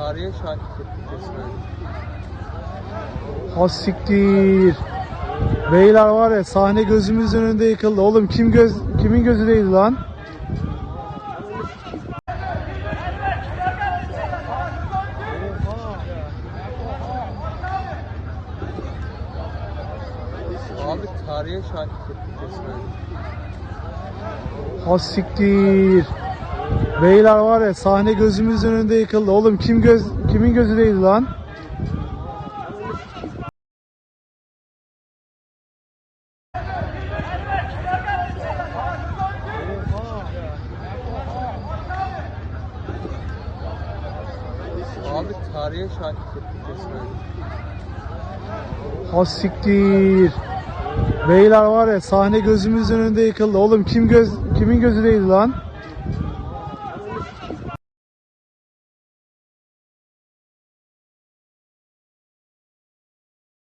tarihe şahitlik ettik resmen. Ha siktir. Beyler var ya sahne gözümüzün önünde yıkıldı. Oğlum kim göz kimin gözü değdi lan? Abi tarihe şahitlik ettik resmen. Ha siktir. Beyler var ya sahne gözümüzün önünde yıkıldı. Oğlum kim göz kimin gözü değdi lan? Abi tarihe şahitlik ettik resmen. Ha siktir. Beyler var ya sahne gözümüzün önünde yıkıldı. Oğlum kim göz kimin gözü değdi lan?